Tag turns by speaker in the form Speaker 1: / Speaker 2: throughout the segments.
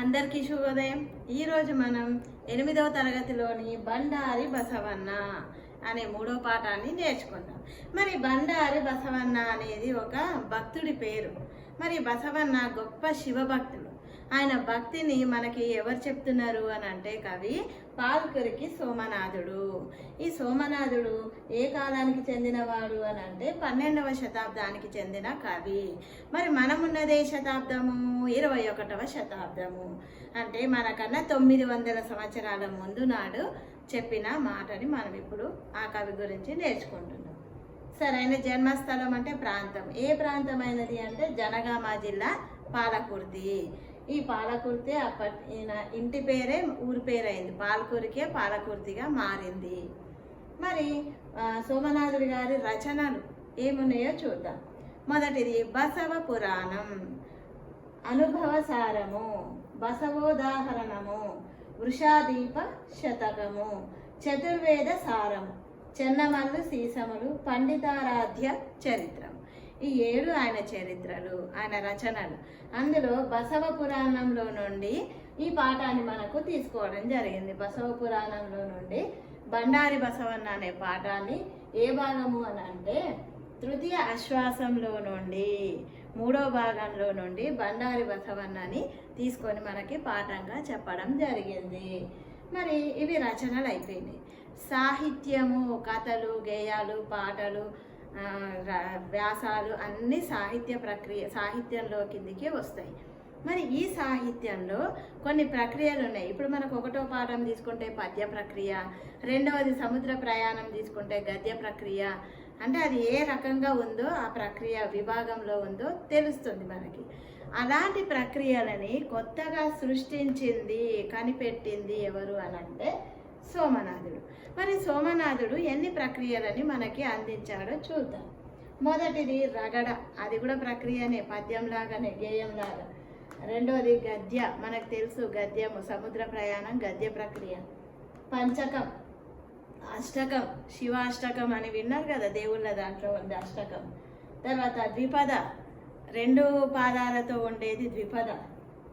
Speaker 1: అందరికీ శుభోదయం. ఈరోజు మనం ఎనిమిదవ తరగతిలోని బండారి బసవన్న అనే మూడో పాఠాన్ని నేర్చుకుందాం. మరి బండారి బసవన్న అనేది ఒక భక్తుడి పేరు. మరి బసవన్న గొప్ప శివభక్తుడు ఆయన భక్తిని మనకి ఎవరు చెప్తున్నారు అని అంటే కవి పాల్కరికి సోమనాథుడు. ఈ సోమనాథుడు ఏ కాలానికి చెందినవాడు అని అంటే పన్నెండవ శతాబ్దానికి చెందిన కవి. మరి మనమున్నదే శతాబ్దము? ఇరవై ఒకటవ శతాబ్దము. అంటే మనకన్నా తొమ్మిది వందల సంవత్సరాల ముందు నాడు చెప్పిన మాటని మనం ఇప్పుడు ఆ కవి గురించి నేర్చుకుంటున్నాం. సరైన జన్మస్థలం అంటే ప్రాంతం. ఏ ప్రాంతమైనది అంటే జనగామ జిల్లా పాలకుర్తి. ఈ పాలకుర్తి అప్పటి ఇంటి పేరే ఊరి పేరైంది పాలకూరికే పాలకుర్తిగా మారింది. మరి సోమనాథుడి గారి రచనలు ఏమున్నాయో చూద్దాం. మొదటిది బసవ పురాణం. అనుభవ సారము. బసవోదాహరణము. వృషాదీప శతకము. చతుర్వేద సారము. చెన్నమల్లు సీసములు. పండితారాధ్య చరిత్ర. ఈ ఏడు ఆయన చరిత్రలు ఆయన రచనలు. అందులో బసవ పురాణంలో నుండి ఈ పాఠాన్ని మనకు తీసుకోవడం జరిగింది. బసవ పురాణంలో నుండి బండారి బసవన్న అనే పాఠాన్ని ఏ భాగము అని అంటే తృతీయ అశ్వాసంలో నుండి మూడో భాగంలో నుండి బండారి బసవన్నని తీసుకొని మనకి పాఠంగా చెప్పడం జరిగింది. మరి ఇవి రచనలు అయిపోయినాయి. సాహిత్యము కథలు గేయాలు పాటలు వ్యాసాలు అన్ని సాహిత్య ప్రక్రియ సాహిత్యంలో కిందికి వస్తాయి. మరి ఈ సాహిత్యంలో కొన్ని ప్రక్రియలు ఉన్నాయి. ఇప్పుడు మనకు ఒకటో పాఠం తీసుకుంటే పద్య ప్రక్రియ రెండవది సముద్ర ప్రయాణం తీసుకుంటే గద్య ప్రక్రియ. అంటే అది ఏ రకంగా ఉందో ఆ ప్రక్రియ విభాగంలో ఉందో తెలుస్తుంది మనకి. అలాంటి ప్రక్రియలని కొత్తగా సృష్టించింది కనిపెట్టింది ఎవరు అనంటే అంటే సోమనాథుడు. మరి సోమనాథుడు ఎన్ని ప్రక్రియలని మనకి అందించాడో చూద్దాం. మొదటిది రగడ. అది కూడా ప్రక్రియనే పద్యంలాగానే గేయంలాగా రెండోది గద్య. మనకు తెలుసు గద్యము సముద్ర ప్రయాణం గద్య ప్రక్రియ. పంచకం. అష్టకం. శివాష్టకం అని విన్నారు కదా దేవుళ్ళ దాంట్లో ఉంది అష్టకం. తర్వాత ద్విపద. రెండు పాదాలతో ఉండేది ద్విపద.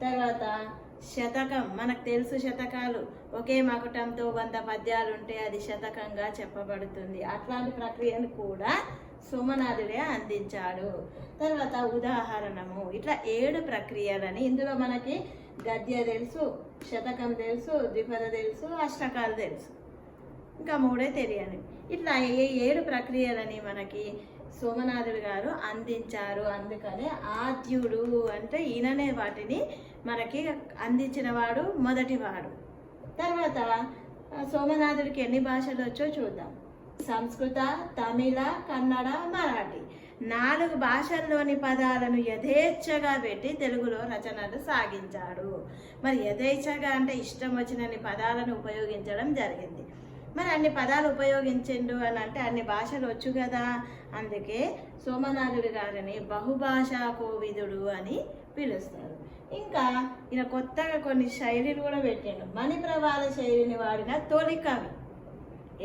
Speaker 1: తర్వాత శతకం మనకు తెలుసు శతకాలు. ఒకే మకుటంతో వంద పద్యాలు ఉంటే అది శతకంగా చెప్పబడుతుంది. అట్లాంటి ప్రక్రియను కూడా సోమనాథుడే అందించాడు. తర్వాత ఉదాహరణము. ఇట్లా ఏడు ప్రక్రియలని ఇందులో మనకి గద్య తెలుసు శతకం తెలుసు ద్విపద తెలుసు అష్టకాలు తెలుసు. ఇంకా మూడే తెలియని ఇట్లా ఏ ఏడు ప్రక్రియలని మనకి సోమనాథుడు గారు అందించారు. అందుకనే ఆద్యుడు అంటే ఈయననే వాటిని మనకి అందించిన వాడు మొదటివాడు. తర్వాత సోమనాథుడికి ఎన్ని భాషలు వచ్చో చూద్దాం. సంస్కృత తమిళ కన్నడ మరాఠీ. నాలుగు భాషల్లోని పదాలను యథేచ్ఛగా పెట్టి తెలుగులో రచనలు సాగించాడు. మరి యథేచ్ఛగా అంటే ఇష్టం వచ్చినన్ని పదాలను ఉపయోగించడం జరిగింది. మరి అన్ని పదాలు ఉపయోగించిండు అని అంటే అన్ని భాషలు వచ్చు కదా. అందుకే సోమనాథుడి గారిని బహుభాషా కోవిదుడు అని పిలుస్తారు. ఇంకా ఈయన కొత్తగా కొన్ని శైలిలు కూడా పెట్టిండు. మణిప్రవాళ శైలిని వాడిన తొలి కవి.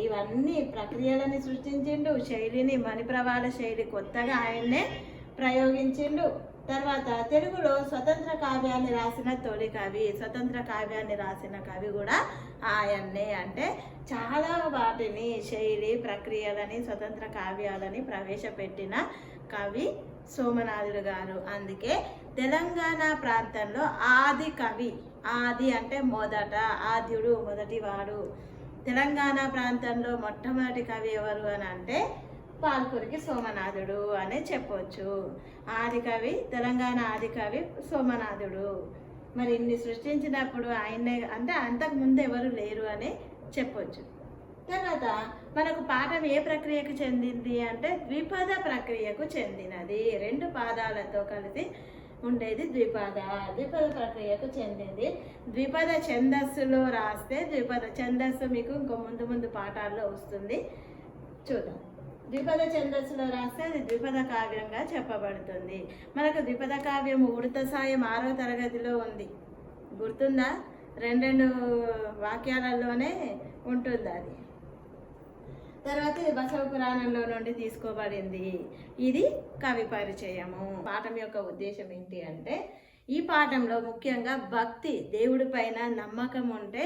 Speaker 1: ఇవన్నీ ప్రక్రియలని సృష్టించిండు. శైలిని మణిప్రవాళ శైలి కొత్తగా ఆయన్నే ప్రయోగించిండు. తర్వాత తెలుగులో స్వతంత్ర కావ్యాన్ని రాసిన తొలి కవి స్వతంత్ర కావ్యాన్ని రాసిన కవి కూడా ఆయన్నే. అంటే చాలా వాటిని శైలి ప్రక్రియలని స్వతంత్ర కావ్యాలని ప్రవేశపెట్టిన కవి సోమనాథుడు గారు. అందుకే తెలంగాణ ప్రాంతంలో ఆది కవి ఆది అంటే మొదట ఆద్యుడు మొదటివాడు. తెలంగాణ ప్రాంతంలో మొట్టమొదటి కవి ఎవరు అని అంటే పాల్కురికి సోమనాథుడు అనే చెప్పవచ్చు ఆదికవి తెలంగాణ ఆదికవి సోమనాథుడు. మరి ఇన్ని సృష్టించినప్పుడు ఆయన్నే అంటే అంతకు ముందు ఎవరు లేరు అని చెప్పొచ్చు. తర్వాత మనకు పాఠం ఏ ప్రక్రియకు చెందింది అంటే ద్విపద ప్రక్రియకు చెందినది. రెండు పాదాలతో కలిసి ఉండేది ద్విపద. ద్విపద ప్రక్రియకు చెందింది. ద్విపద ఛందస్సులో రాస్తే ద్విపద ఛందస్సు మీకు ఇంకో ముందు ముందు పాఠాల్లో వస్తుంది. చూద్దాం. ద్విపద ఛందస్సులో రాస్తే అది ద్విపద కావ్యంగా చెప్పబడుతుంది. మనకు ద్విపద కావ్యం ఉడత సాయం ఆరో తరగతిలో ఉంది. గుర్తుందా? రెండు రెండు వాక్యాలలోనే ఉంటుంది అది? తర్వాత ఇది బసవ పురాణంలో నుండి తీసుకోబడింది. ఇది కవి పరిచయము. పాఠం యొక్క ఉద్దేశం ఏంటి అంటే ఈ పాఠంలో ముఖ్యంగా భక్తి దేవుడి పైన నమ్మకం ఉంటే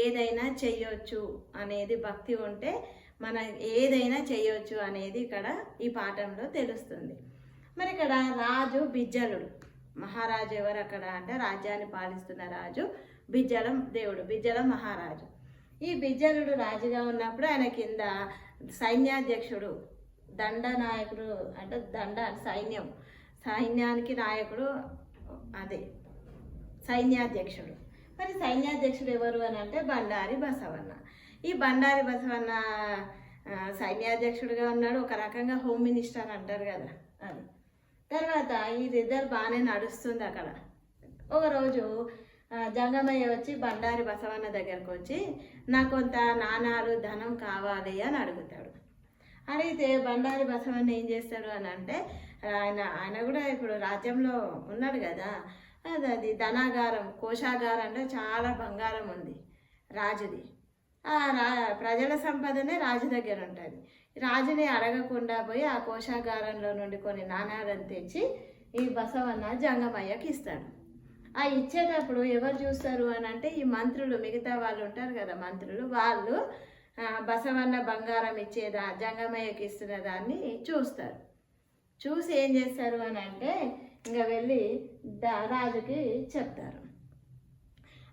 Speaker 1: ఏదైనా చెయ్యొచ్చు అనేది భక్తి ఉంటే మనం ఏదైనా చేయవచ్చు అనేది ఇక్కడ ఈ పాఠంలో తెలుస్తుంది. మరి ఇక్కడ రాజు బిజ్జలుడు. మహారాజు ఎవరు అక్కడ అంటే రాజ్యాన్ని పాలిస్తున్న రాజు బిజ్జలం దేవుడు బిజ్జలం మహారాజు. ఈ బిజ్జలుడు రాజుగా ఉన్నప్పుడు ఆయన కింద సైన్యాధ్యక్షుడు దండ నాయకుడు అంటే దండ సైన్యం. సైన్యానికి నాయకుడు అదే సైన్యాధ్యక్షుడు. మరి సైన్యాధ్యక్షుడు ఎవరు అని అంటే బండారి బసవన్న. ఈ బండారి బసవన్న సైన్యాధ్యక్షుడుగా సైన్యాధ్యక్షుడిగా ఉన్నాడు. ఒక రకంగా హోమ్ మినిస్టర్ అంటారు కదా అది. తర్వాత ఇదిద్దరు బాగానే నడుస్తుంది అక్కడ. ఒకరోజు జంగమయ్య వచ్చి బండారి బసవన్న దగ్గరకు వచ్చి నాకు కొంత నాణాలు ధనం కావాలి అని అడుగుతాడు. అడిగితే బండారి బసవన్న ఏం చేస్తాడు అని అంటే ఆయన ఆయన కూడా ఇప్పుడు రాజ్యంలో ఉన్నాడు కదా. అది అది ధనాగారం కోశాగారం అంటే చాలా బంగారం ఉంది రాజుది. ప్రజల సంపదనే రాజు దగ్గర ఉంటుంది. రాజుని అడగకుండా పోయి ఆ కోశాగారంలో నుండి కొన్ని నాణాలను తెచ్చి ఈ బసవన్న జంగమయ్యకి ఇస్తాడు. ఆ ఇచ్చేటప్పుడు ఎవరు చూస్తారు అని అంటే ఈ మంత్రులు మిగతా వాళ్ళు ఉంటారు కదా మంత్రులు వాళ్ళు బసవన్న బంగారం ఇచ్చేదా జంగమయ్యకి ఇస్తున్న దాన్ని చూస్తారు. చూసి ఏం చేస్తారు అని అంటే ఇంకా వెళ్ళి రాజుకి చెప్తారు.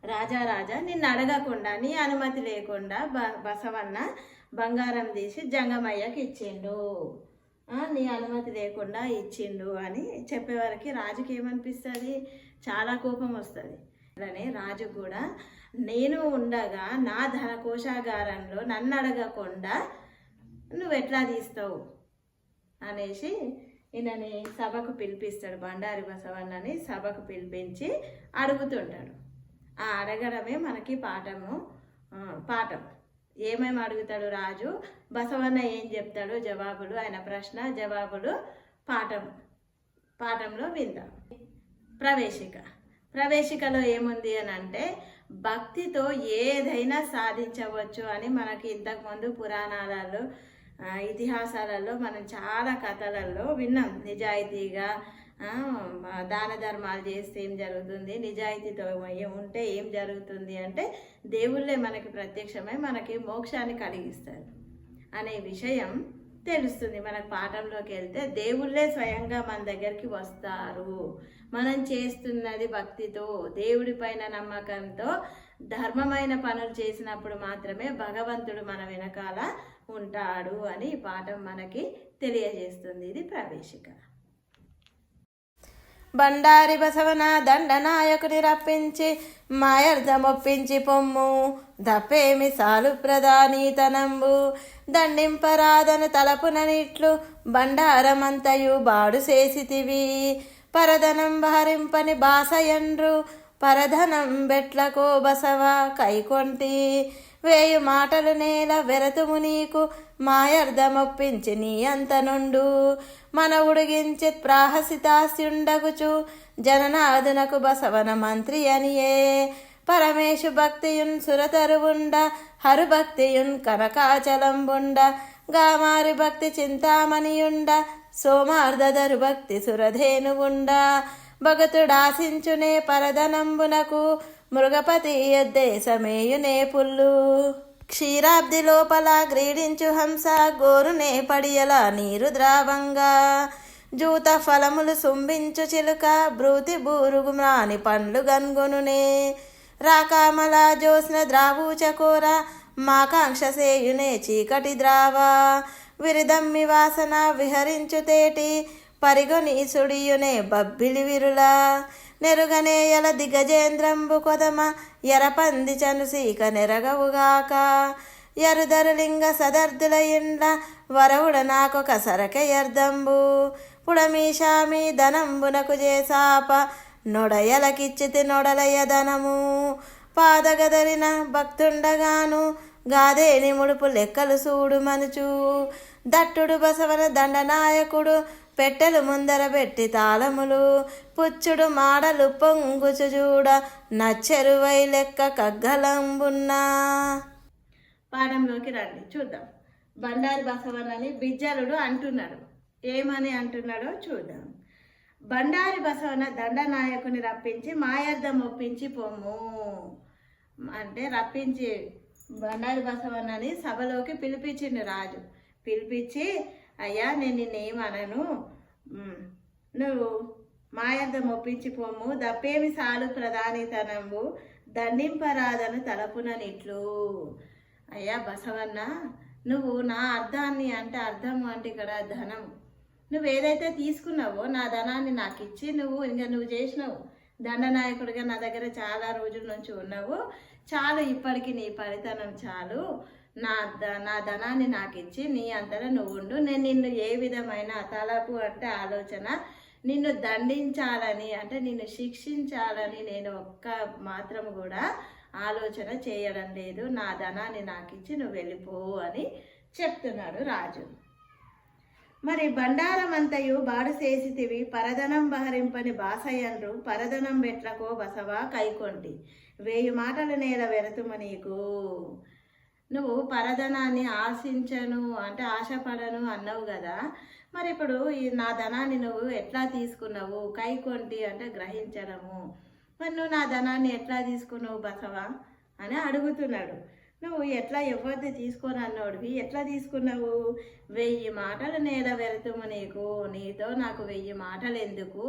Speaker 1: రాజా రాజా నిన్ను అడగకుండా నీ అనుమతి లేకుండా బ బసవన్న బంగారం తీసి జంగమయ్యకి ఇచ్చిండు. నీ అనుమతి లేకుండా ఇచ్చిండు అని చెప్పేవారికి రాజుకి ఏమనిపిస్తుంది? చాలా కోపం వస్తుంది. అలానే రాజు కూడా నేను ఉండగా నా ధన కోశాగారంలో నన్ను అడగకుండా నువ్వు ఎట్లా తీస్తావు? అనేసి ఈయనని సభకు పిలిపిస్తాడు. బండారి బసవన్నని సభకు పిలిపించి అడుగుతుంటాడు. అడగడమే మనకి పాఠము పాఠం. ఏమేమి అడుగుతాడు రాజు? బసవన్న ఏం చెప్తాడు? జవాబులు ఆయన ప్రశ్న జవాబులు పాఠం. పాఠంలో విందాం. ప్రవేశిక. ప్రవేశికలో ఏముంది అని అంటే భక్తితో ఏదైనా సాధించవచ్చు అని మనకి ఇంతకుముందు పురాణాలలో ఇతిహాసాలలో మనం చాలా కథలలో విన్నాం. నిజాయితీగా దాన ధర్మాలు చేస్తే ఏం జరుగుతుంది? నిజాయితీతో ఉంటే ఏం జరుగుతుంది అంటే దేవుళ్ళే మనకి ప్రత్యక్షమై మనకి మోక్షాన్ని కలిగిస్తారు అనే విషయం తెలుస్తుంది. మన పాఠంలోకి వెళ్తే దేవుళ్ళే స్వయంగా మన దగ్గరికి వస్తారు. మనం చేస్తున్నది భక్తితో దేవుడి పైన నమ్మకంతో ధర్మమైన పనులు చేసినప్పుడు మాత్రమే భగవంతుడు మన వెనకాల ఉంటాడు అని ఈ పాఠం మనకి తెలియజేస్తుంది. ఇది ప్రవేశిక బండారి బసవన దండనాయకుని రప్పించి మాయర్ధమొప్పించి పొమ్ము. దప్పేమి సాలు ప్రధానీతనంబు దండింపరాదను తలపుననిట్లు బండారమంతయు బాడు చేసితివి. పరధనం భారింపని బాసయండ్రు. పరధనం బెట్లకో బసవ కైకొంటి. వేయు మాటలు నేల వెరతుము నీకు మాయర్ధమొప్పించి నీ అంత నుండు. మన ఉడిగించి ప్రాహసితాస్యుండగుచు జననాదునకు బసవన మంత్రి అనియే. పరమేశు భక్తియున్ సురతరువుండ హరుభక్తియున్ కనకాచలంబుండ గామారి భక్తి చింతామణియుండ సోమార్ధదరు భక్తి సురధేనువుండ. భగతుడాశించునే పరదనంబునకు మృగపతి దేశమేయునే పుల్లు. క్షీరాబ్ది లోపల క్రీడించు హంస గోరునే పడియల నీరు ద్రావంగా జూత ఫలములు సుంభించు చిలుక బ్రూతి బూరుగు మ్రాని పండ్లు గన్గొనునే. రాకామల జోస్న ద్రావూచకోర మాకాంక్షసేయునే చీకటి ద్రావా. విరిదమ్మి వాసన విహరించు తేటి పరిగొని సుడియునే బబ్బిలి విరులా. నెరుగనే ఎల దిగజేంద్రంబు కొదమ ఎరపంది చనుసీక నెరగవుగాక. ఎరుదరులింగ సదర్దుల ఇండ్ల వరవుడ నాకొక సరకెయర్దంబు పుడమీషామి ధనంబునకు చేసాప నొడయలకిచ్చితి నొడలయ ధనము. పాదగదరిన భక్తుండగాను గాదేని ముడుపు లెక్కలు చూడు మనుచు. దట్టుడు బసవన దండనాయకుడు పెట్టెలు ముందర పెట్టి తాళములు పుచ్చుడు మాడలు పొంగుచు చూడ నచ్చెరువై లెక్క కగ్గలంబున్నా. పాఠంలోకి రండి చూద్దాం. బండారి బసవన్నని బిజ్జలుడు అంటున్నాడు. ఏమని అంటున్నాడో చూద్దాం. బండారి బసవన దండనాయకుని రప్పించి మాయార్థం ఒప్పించి పొమ్ము. అంటే రప్పించి బండారి బసవన్నని సభలోకి పిలిపించిండు రాజు. పిలిపించి అయ్యా నేను నిన్నేమనను? అనను నువ్వు మాయంత ఒప్పించి పొమ్ము దప్పేమి సాలు ప్రధానితనంబు దండింపరాదను తలపుననిట్లు. అయ్యా బసవన్న నువ్వు నా అర్థాన్ని అంటే అర్థం అంటే ఇక్కడ ధనం. నువ్వు ఏదైతే తీసుకున్నావో నా ధనాన్ని నాకు ఇచ్చి నువ్వు ఇంకా నువ్వు చేసినావు. దండనాయకుడిగా నా దగ్గర చాలా రోజుల నుంచి ఉన్నావు. చాలు ఇప్పటికి నీ పరితనం చాలు. నా ద నా ధనాన్ని నాకు ఇచ్చి నీ అంతటా నువ్వు ఉండు నేను నిన్ను ఏ విధమైన తలపు అంటే ఆలోచన నిన్ను దండించాలని అంటే నిన్ను శిక్షించాలని నేను ఒక్క మాత్రం కూడా ఆలోచన చేయడం లేదు. నా ధనాన్ని నాకు ఇచ్చి నువ్వు వెళ్ళిపో అని చెప్తున్నాడు రాజు. మరి బండారమంతయు బాడు చేసితివి పరదనం బహరింపని బాసయ్యండ్రు పరదనం బెట్లకో బసవా కైకొంటి. వేయి మాటల నేల వెరతుమ నీకు. నువ్వు పరధనాన్ని ఆశించను అంటే ఆశపడను అన్నావు కదా. మరి ఇప్పుడు ఈ నా ధనాన్ని నువ్వు ఎట్లా తీసుకున్నావు? కైకొంటి అంటే గ్రహించడము. మరి నువ్వు నా ధనాన్ని ఎట్లా తీసుకున్నావు బసవా? అని అడుగుతున్నాడు. నువ్వు ఎట్లా ఎవరిది తీసుకొని అన్నోడివి? ఎట్లా తీసుకున్నావు? వెయ్యి మాటలు నేల వెళుతుము నీకు. నీతో నాకు వెయ్యి మాటలు ఎందుకు?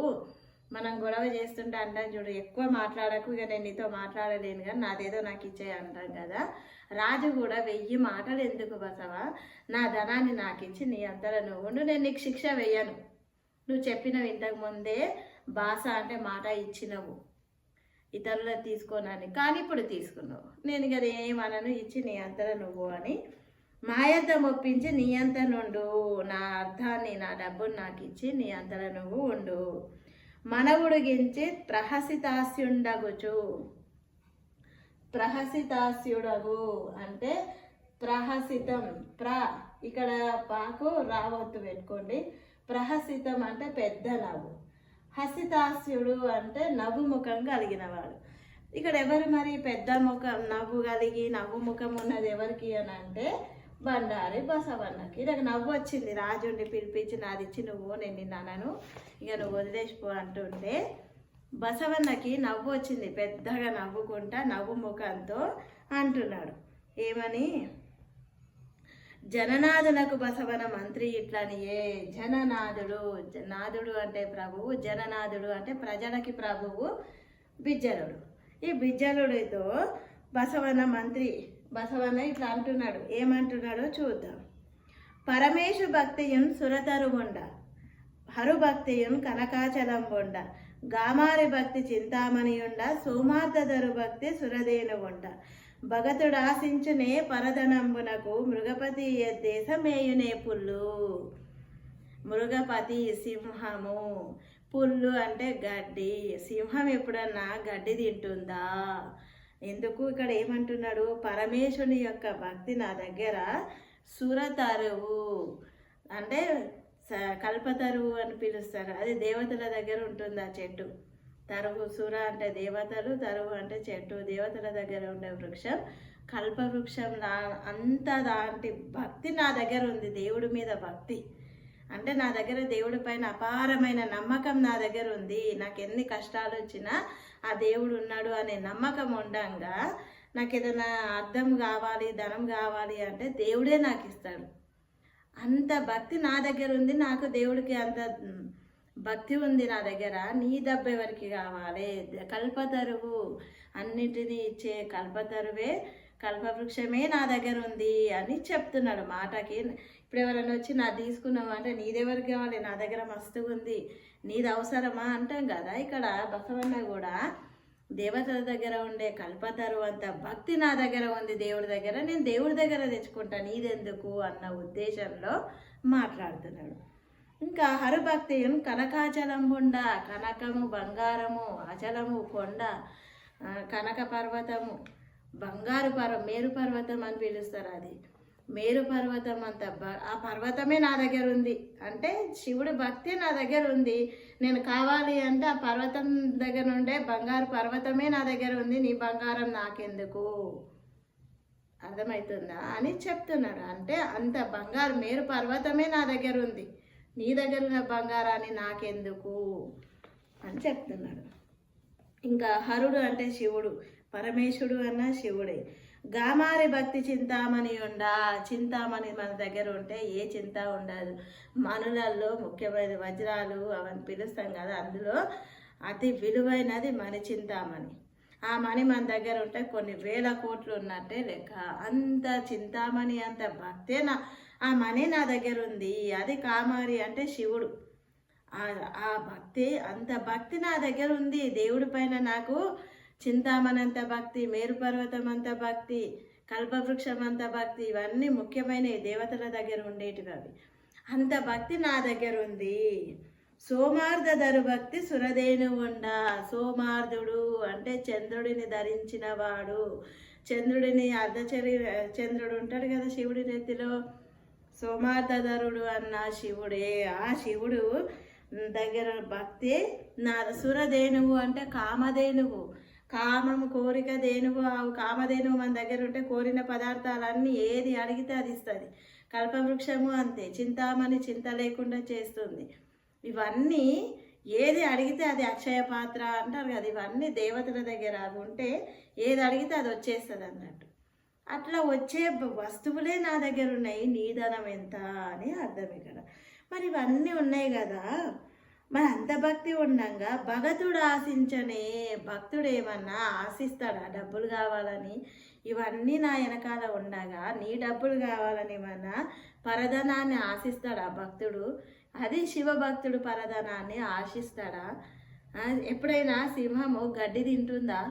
Speaker 1: మనం గొడవ చేస్తుంటే అంటాం చూడు ఎక్కువ మాట్లాడకు ఇక నేను నీతో మాట్లాడలేను కానీ నాదేదో నాకు ఇచ్చే అంటాం కదా. రాజు కూడా వెయ్యి మాటలు ఎందుకు బసవా? నా ధనాన్ని నాకు ఇచ్చి నీ అంతలో నువ్వు ఉండు నేను నీకు శిక్ష వెయ్యను నువ్వు చెప్పినవి ఇంతకు ముందే భాష అంటే మాట ఇచ్చినవు. ఇతరులు తీసుకోనని కానీ ఇప్పుడు తీసుకున్నావు. నేను ఇక ఏమనను? ఇచ్చి నీ అంతలో నువ్వు అని మాయర్థం ఒప్పించి నీ అంత నుండు నా అర్థాన్ని నా డబ్బును నాకు ఇచ్చి నీ అంతలో నువ్వు ఉండు. మనవుడిగించి ప్రహసితాస్యుండగుచు. ప్రహసితాస్యుడగు అంటే ప్రహసితం ప్ర ఇక్కడ పాకు రావద్దు పెట్టుకోండి. ప్రహసితం అంటే పెద్ద నవ్వు. హసితాస్యుడు అంటే నవ్వు ముఖం కలిగినవాడు ఇక్కడ ఎవరు మరి పెద్ద ముఖం నవ్వు కలిగి నవ్వు ముఖం ఉన్నది ఎవరికి అని అంటే బండారి బసవన్నకి. నాకు నవ్వు వచ్చింది. రాజుండి పిలిపించి నాది ఇచ్చి నువ్వు నేను నిన్నాను ఇక నువ్వు వదిలేసిపో అంటుంటే బసవన్నకి నవ్వు వచ్చింది. పెద్దగా నవ్వుకుంటా నవ్వు ముఖంతో అంటున్నాడు. ఏమని? జననాథులకు బసవన మంత్రి ఇట్లనియే జననాథుడు నాథుడు అంటే ప్రభువు జననాథుడు అంటే ప్రజలకి ప్రభువు బిజ్జలుడు. ఈ బిజ్జలుడితో బసవన మంత్రి బసవన్న ఇట్లా అంటున్నాడు. ఏమంటున్నాడో చూద్దాం. పరమేశు భక్తియున్ సురతరుగొండ హరుభక్తియున్ కనకాచలం బొండ గామారి భక్తి చింతామణియుండ సోమార్థధరు భక్తి సురదేనుగుండ భగతుడాశించునే పరధనంబునకు మృగపతి దేశమేయునే పుల్లు. మృగపతి సింహము. పుల్లు అంటే గడ్డి. సింహం ఎప్పుడన్నా గడ్డి తింటుందా? ఎందుకు ఇక్కడ ఏమంటున్నాడు? పరమేశ్వరుని యొక్క భక్తి నా దగ్గర సురతరువు. అంటే కల్పతరువు అని పిలుస్తారు. అది దేవతల దగ్గర ఉంటుంది ఆ చెట్టు? తరువు సుర అంటే దేవతలు తరువు అంటే చెట్టు. దేవతల దగ్గర ఉండే వృక్షం కల్ప వృక్షం నా అంత దాంటి భక్తి నా దగ్గర ఉంది. దేవుడి మీద భక్తి. అంటే నా దగ్గర దేవుడి పైన అపారమైన నమ్మకం నా దగ్గర ఉంది. నాకు ఎన్ని కష్టాలు వచ్చినా ఆ దేవుడు ఉన్నాడు అనే నమ్మకం ఉండంగా నాకు ఏదైనా అర్థం కావాలి ధనం కావాలి అంటే దేవుడే నాకు ఇస్తాడు అంత భక్తి నా దగ్గర ఉంది నాకు దేవుడికి అంత భక్తి ఉంది నా దగ్గర. నీ దెబ్బ ఎవరికి కావాలి? కల్పతరువు అన్నిటినీ ఇచ్చే కల్పతరువే కల్పవృక్షమే నా దగ్గర ఉంది అని చెప్తున్నాడు మాటకి. ఇప్పుడు ఎవరైనా వచ్చి నా తీసుకున్నావు అంటే నీదెవరికి కావాలి? నా దగ్గర మస్తుగా ఉంది నీది అవసరమా? అంటాం కదా. ఇక్కడ బసవన్న కూడా దేవతల దగ్గర ఉండే కల్పతరు అంత భక్తి నా దగ్గర ఉంది దేవుడి దగ్గర. నేను దేవుడి దగ్గర తెచ్చుకుంటాను. నీదెందుకు అన్న ఉద్దేశంలో మాట్లాడుతున్నాడు. ఇంకా హరుభక్తియున్ కనకాచలంబుండ కనకము బంగారము అచలము కొండ కనక పర్వతము బంగారు పర్వ మేరు పర్వతం అని పిలుస్తారు అది. మేరు పర్వతం అంత బ- ఆ పర్వతమే నా దగ్గర ఉంది. అంటే శివుడు భక్తి నా దగ్గర ఉంది. నేను కావాలి అంటే ఆ పర్వతం దగ్గర ఉండే బంగారు పర్వతమే నా దగ్గర ఉంది. నీ బంగారం నాకెందుకు? అర్థమవుతుందా అని చెప్తున్నాడు అంటే అంత బంగారు మేరు పర్వతమే నా దగ్గర ఉంది. నీ దగ్గర ఉన్న బంగారాన్ని నాకెందుకు? అని చెప్తున్నాడు ఇంకా హరుడు అంటే శివుడు. పరమేశుడు అన్న శివుడే. గామారి భక్తి చింతామణి ఉండా చింతామణి మన దగ్గర ఉంటే ఏ చింత ఉండదు. మనులల్లో ముఖ్యమైన వజ్రాలు అవన్నీ పిలుస్తాం కదా అందులో అతి విలువైనది మణి చింతామణి. ఆ మణి మన దగ్గర ఉంటే కొన్ని వేల కోట్లు ఉన్నట్టే లెక్క. అంత చింతామణి అంత భక్తే నా ఆ మణి నా దగ్గర ఉంది. అది కామారి అంటే శివుడు. ఆ- ఆ భక్తి అంత భక్తి నా దగ్గర ఉంది. దేవుడి పైన నాకు చింతామనంత భక్తి మేరుపర్వతం అంత భక్తి కల్పవృక్షం అంత భక్తి ఇవన్నీ ముఖ్యమైన దేవతల దగ్గర ఉండేటివి అవి. అంత భక్తి నా దగ్గర ఉంది. సోమార్ధ ధరు భక్తి సురదేను ఉండ సోమార్ధుడు అంటే చంద్రుడిని ధరించిన వాడు. చంద్రుడిని అర్ధచరి చంద్రుడు ఉంటాడు కదా శివుడి నెత్తిలో. సోమార్ధరుడు అన్న శివుడే. ఆ శివుడు దగ్గర భక్తి నా సురధేనువు అంటే కామధేనువు. కామము కోరిక దేనువు ఆవు కామధేనువు మన దగ్గర ఉంటే కోరిన పదార్థాలన్నీ ఏది అడిగితే అది ఇస్తుంది. కల్పవృక్షము అంతే చింతామణి చింత లేకుండా చేస్తుంది. ఇవన్నీ ఏది అడిగితే అది అక్షయ పాత్ర అంటారు కదా ఇవన్నీ దేవతల దగ్గర అవి ఉంటే ఏది అడిగితే అది వచ్చేస్తుంది అన్నట్టు. అట్లా వచ్చే వస్తువులే నా దగ్గర ఉన్నాయి నీ ధనం ఎంత అని అర్థం ఇక్కడ. మరి ఇవన్నీ ఉన్నాయి కదా మరి అంత భక్తి ఉండంగా భగతుడు ఆశించనే భక్తుడు ఏమన్నా ఆశిస్తాడా? డబ్బులు కావాలని? ఇవన్నీ నా వెనకాల ఉండగా నీ డబ్బులు కావాలని ఏమన్నా పరధనాన్ని ఆశిస్తాడా భక్తుడు? అది శివభక్తుడు పరధనాన్ని ఆశిస్తాడా? ఎప్పుడైనా సింహము గడ్డి తింటుందా?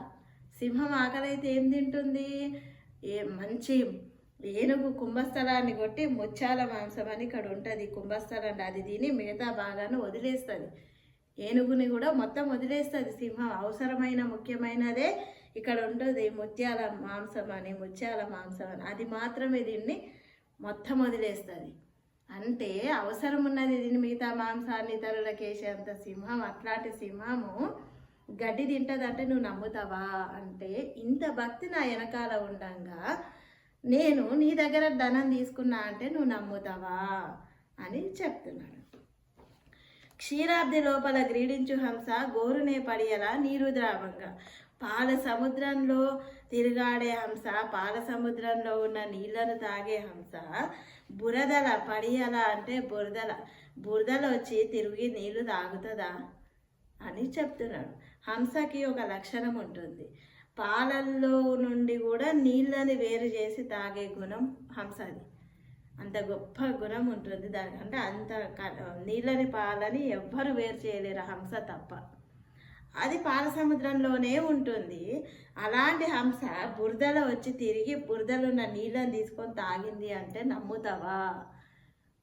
Speaker 1: సింహం ఆకలైతే ఏం తింటుంది? ఏ మంచి ఏనుగు కుంభస్థలాన్ని కొట్టి ముత్యాల మాంసం అని ఇక్కడ ఉంటుంది. కుంభస్థలం అది తిని మిగతా భాగాన్ని వదిలేస్తుంది. ఏనుగుని కూడా మొత్తం వదిలేస్తుంది సింహం. అవసరమైన ముఖ్యమైనదే ఇక్కడ ఉంటుంది ముత్యాల మాంసం అని ముత్యాల మాంసం అని. అది మాత్రమే దీన్ని మొత్తం వదిలేస్తుంది. అంటే అవసరం ఉన్నది దీని మిగతా మాంసాన్ని ఇతరులకేసేంత సింహం అట్లాంటి సింహము గడ్డి తింటదంటే నువ్వు నమ్ముతావా? అంటే ఇంత భక్తి నా వెనకాల ఉండగా నేను నీ దగ్గర ధనం తీసుకున్నా అంటే నువ్వు నమ్ముతావా? అని చెప్తున్నాడు. క్షీరాబ్ది లోపల గ్రీడించు హంస గోరునే పడియలా నీరు ద్రావంగా పాల సముద్రంలో తిరుగాడే హంస పాల సముద్రంలో ఉన్న నీళ్ళను తాగే హంస బురదల పడియల అంటే బురదల బురదలు వచ్చి తిరిగి నీళ్ళు తాగుతుందా? అని చెప్తున్నాడు. హంసకి ఒక లక్షణం ఉంటుంది. పాలల్లో నుండి కూడా నీళ్ళని వేరు చేసి తాగే గుణం హంసది. అంత గొప్ప గుణం ఉంటుంది దానికి. అంటే అంత క- నీళ్ళని పాలని ఎవ్వరు వేరు చేయలేరు హంస తప్ప. అది పాల సముద్రంలోనే ఉంటుంది. అలాంటి హంస బురదలో వచ్చి తిరిగి బురదలో ఉన్న నీళ్ళని తీసుకొని తాగింది అంటే నమ్ముతావా?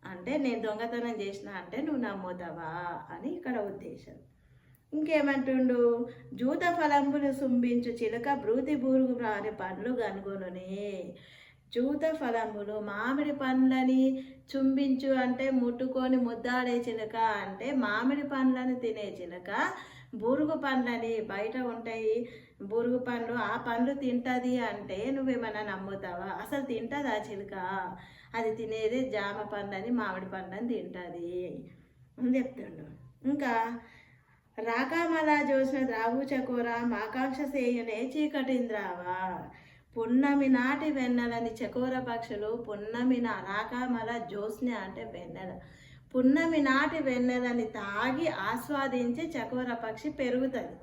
Speaker 1: అంటే నేను దొంగతనం చేసిన అంటే నువ్వు నమ్ముతావా? అని ఇక్కడ ఉద్దేశం. ఇంకేమంటుండు? జూత ఫలంబులు సుంభించు చిలక బ్రూతి బూరుగు రాని పండ్లు కనుగొనునే జూత ఫలంబులు మామిడి పండ్లని చుంబించు అంటే ముట్టుకొని ముద్దాడే చిలక అంటే మామిడి పండ్లను తినే చిలక బూరుగు పండ్లని బయట ఉంటాయి. బూరుగు పండ్లు ఆ పండ్లు తింటది అంటే నువ్వేమైనా నమ్ముతావా? అసలు తింటదా చిలుక? అది తినేది జామ పండ్లని మామిడి పండ్లని తింటుంది. అని చెప్తుండు. ఇంకా రాకామల జోసిన ద్రావు చకోర మాకాంక్ష సేయునే చీకటింద్రావా? పున్నమి నాటి వెన్నెలని చకోర పక్షులు పున్నమి నా రాకామల జ్యోత్స్న అంటే వెన్నెల. పున్నమి నాటి వెన్నెలని తాగి ఆస్వాదించి చకోర పక్షి పెరుగుతుంది.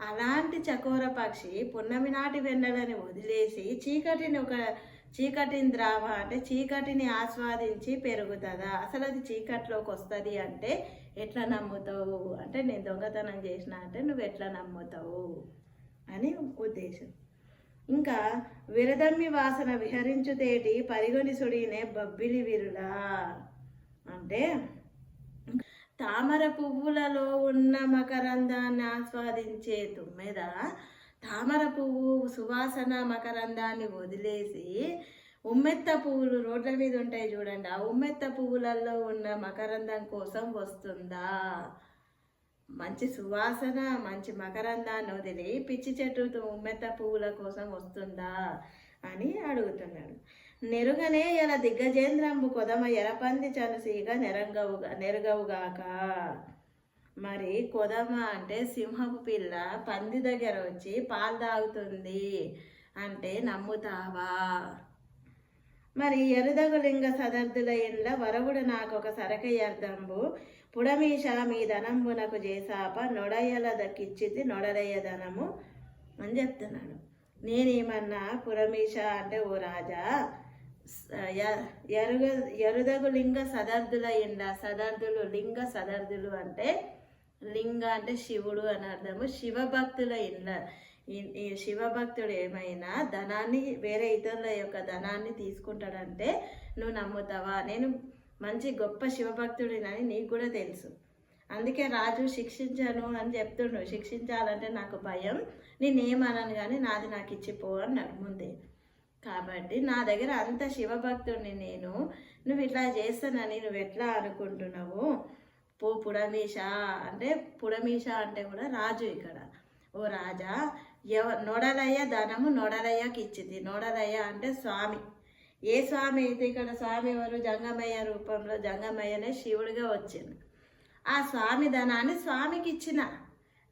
Speaker 1: అలాంటి చకోర పక్షి పున్నమి నాటి వెన్నెలని వదిలేసి చీకటిని ఒక చీకటిని ద్రావ అంటే చీకటిని ఆస్వాదించి పెరుగుతుందా? అసలు అది చీకట్లోకి వస్తుంది అంటే ఎట్లా నమ్ముతావు? అంటే నేను దొంగతనం చేసిన అంటే నువ్వు ఎట్లా నమ్ముతావు? అని ఉద్దేశం. ఇంకా విరదమ్మి వాసన విహరించుతేటి పరిగొని సుడినే బబ్బిలి విరుడా అంటే తామర పువ్వులలో ఉన్న మకరందాన్ని ఆస్వాదించే తుమ్మెద తామర పువ్వు సువాసన మకరందాన్ని వదిలేసి ఉమ్మెత్త పువ్వులు రోడ్ల మీద ఉంటాయి చూడండి. ఆ ఉమ్మెత్త పువ్వులలో ఉన్న మకరందం కోసం వస్తుందా? మంచి సువాసన మంచి మకరందాన్ని వదిలి పిచ్చి చెట్టుతో ఉమ్మెత్త పువ్వుల కోసం వస్తుందా అని అడుగుతున్నాడు. నెరుగనే ఇలా దిగ్గజేంద్రంబు కొదమ ఎరపంది చనుసీగ నెరంగవుగా నెరుగవుగాక. మరి కొదమ అంటే సింహపు పిల్ల పంది దగ్గర వచ్చి పాలు తాగుతుంది అంటే నమ్ముతావా? మరి ఎరుదగులింగ సదర్థుల ఇండ్ల వరవుడు నాకు ఒక సరకయ్యర్థంబు పుడమీష మీ ధనంబునకు చేసాప నొడయ్యల దక్కిచ్చితి నొడరయ్య ధనము అని చెప్తున్నాడు. నేనేమన్నా పురమీష అంటే ఓ రాజా? ఎరుగ ఎరుదగు లింగ సదర్థుల ఇండ సదర్థులు లింగ సదర్థులు అంటే లింగ అంటే శివుడు అని అర్థము శివభక్తుల ఇండ్ల ఈ- ఈ శివభక్తుడు ఏమైనా ధనాన్ని వేరే ఇతరుల యొక్క ధనాన్ని తీసుకుంటాడంటే నువ్వు నమ్ముతావా? నేను మంచి గొప్ప శివభక్తుడినని నీకు కూడా తెలుసు. అందుకే రాజు శిక్షించను అని చెప్తుండు. శిక్షించాలంటే నాకు భయం. నేనేమనను కానీ నాది నాకు ఇచ్చిపో అన్నాడు ముందే. కాబట్టి నా దగ్గర అంత శివభక్తుడిని నేను నువ్వు ఇట్లా చేస్తానని నువ్వు ఎట్లా అనుకుంటున్నావు? పో పుడమీష అంటే పుడమీష అంటే కూడా రాజు ఇక్కడ. ఓ రాజా ఎవ నోడలయ్య ధనము నొడలయ్యకి ఇచ్చింది. నోడలయ్య అంటే స్వామి. ఏ స్వామి అయితే ఇక్కడ స్వామి ఎవరు? జంగమయ్య రూపంలో జంగమయ్యనే శివుడిగా వచ్చింది ఆ స్వామి ధనాన్ని స్వామికి ఇచ్చిన.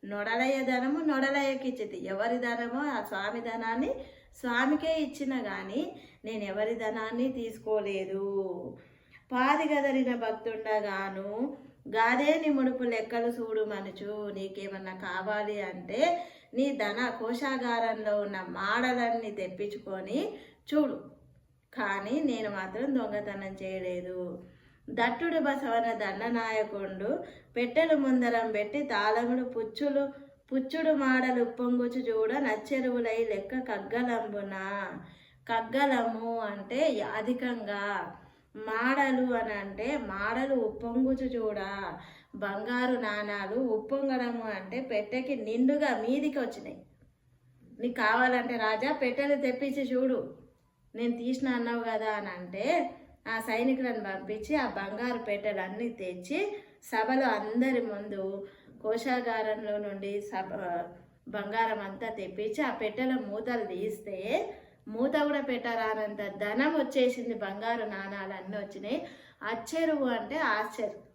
Speaker 1: నొడలయ్య ధనము నొడలయ్యకి ఇచ్చింది. ఎవరి ధనమో ఆ స్వామి ధనాన్ని స్వామికే ఇచ్చిన కానీ నేను ఎవరి ధనాన్ని తీసుకోలేదు. పాది గదరిన భక్తుండగాను గాదేని ముడుపు లెక్కలు చూడు మనుచు నీకేమన్నా కావాలి అంటే నీ ధన కోశాగారంలో ఉన్న మాడలన్నీ తెప్పించుకొని చూడు. కానీ నేను మాత్రం దొంగతనం చేయలేదు. దట్టుడు బసవన దండనాయకుండు పెట్టెలు ముందరం పెట్టి తాళముడు పుచ్చులు పుచ్చుడు మాడలు ఉప్పొంగుచు చూడ నచ్చెరువులై లెక్క కగ్గలంబున. కగ్గలము అంటే అధికంగా. మాడలు అని అంటే మాడలు ఉప్పొంగుచు చూడ. బంగారు నాణాలు ఉప్పొంగడము అంటే పెట్టెకి నిండుగా మీదికి వచ్చినాయి. నీకు కావాలంటే రాజా పెట్టెలు తెప్పించి చూడు. నేను తీసిన అన్నావు కదా అని అంటే ఆ సైనికులను పంపించి ఆ బంగారు పెట్టెలన్నీ తెచ్చి సభలో అందరి ముందు కోశాగారంలో నుండి సభ బంగారం అంతా తెప్పించి ఆ పెట్టెల మూతలు తీస్తే మూత కూడా పెట్టరానంత ధనం వచ్చేసింది. బంగారు నాణాలు అన్నీ వచ్చినాయి. అచ్చెరువు అంటే ఆశ్చర్యం.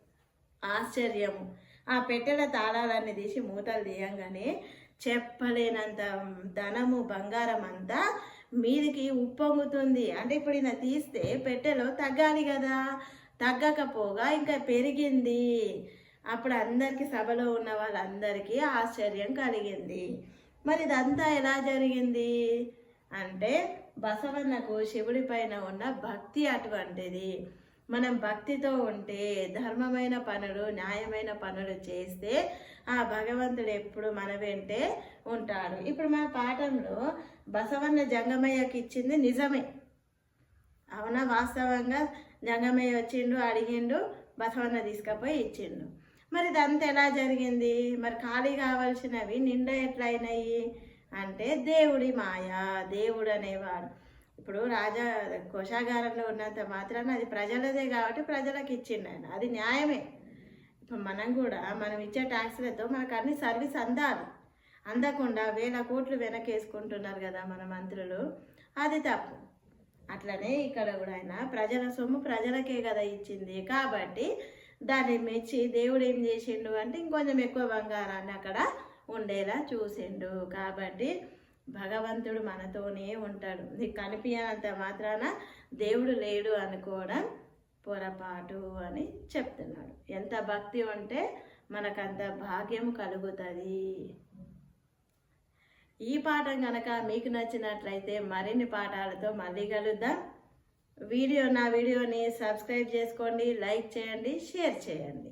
Speaker 1: ఆశ్చర్యము. ఆ పెట్టెల తాళాలన్నీ తీసి మూతలు తీయంగానే చెప్పలేనంత ధనము బంగారం అంతా మీదికి ఉప్పొంగుతుంది. అంటే ఇప్పుడు ఇలా తీస్తే పెట్టెలో తగ్గాలి కదా. తగ్గకపోగా ఇంకా పెరిగింది. అప్పుడు అందరికీ సభలో ఉన్న వాళ్ళందరికీ ఆశ్చర్యం కలిగింది. మరి ఇదంతా ఎలా జరిగింది? అంటే బసవన్నకు శివుడి పైన ఉన్న భక్తి అటువంటిది. మనం భక్తితో ఉంటే ధర్మమైన పనులు న్యాయమైన పనులు చేస్తే ఆ భగవంతుడు ఎప్పుడు మన వెంటే ఉంటాడు. ఇప్పుడు మన పాఠంలో బసవన్న జంగమయ్యకి ఇచ్చింది నిజమే. అవునా? వాస్తవంగా జంగమయ్య వచ్చిండు అడిగిండు బసవన్న తీసుకపోయి ఇచ్చిండు. మరి ఇదంతా ఎలా జరిగింది? మరి ఖాళీ కావాల్సినవి నిండా ఎట్లయినాయి? అంటే దేవుడి మాయ దేవుడు అనేవాడు. ఇప్పుడు రాజా కోశాగారంలో ఉన్నంత మాత్రాన అది ప్రజలదే కాబట్టి ప్రజలకు ఇచ్చిండు ఆయన. అది న్యాయమే. ఇప్పుడు మనం కూడా మనం ఇచ్చే ట్యాక్స్లతో మనకు అన్ని సర్వీస్ అందాలి. అందకుండా వేల కోట్లు వెనకేసుకుంటున్నారు కదా మన మంత్రులు. అది తప్పు. అట్లనే ఇక్కడ కూడా ఆయన ప్రజల సొమ్ము ప్రజలకే కదా ఇచ్చింది. కాబట్టి దాన్ని మెచ్చి దేవుడు ఏం చేసిండు అంటే ఇంకొంచెం ఎక్కువ బంగారాన్ని అక్కడ ఉండేలా చూసిండు. కాబట్టి భగవంతుడు మనతోనే ఉంటాడు. నీకు కనిపించినంత మాత్రాన దేవుడు లేడు అనుకోవడం పొరపాటు అని చెప్తున్నాడు. ఎంత భక్తి ఉంటే మనకంత భాగ్యం కలుగుతుంది. ఈ పాఠం కనుక మీకు నచ్చినట్లయితే మరిన్ని పాఠాలతో మళ్ళీ కలుద్దాం. వీడియో నా వీడియోని సబ్స్క్రైబ్ చేసుకోండి లైక్ చేయండి షేర్ చేయండి.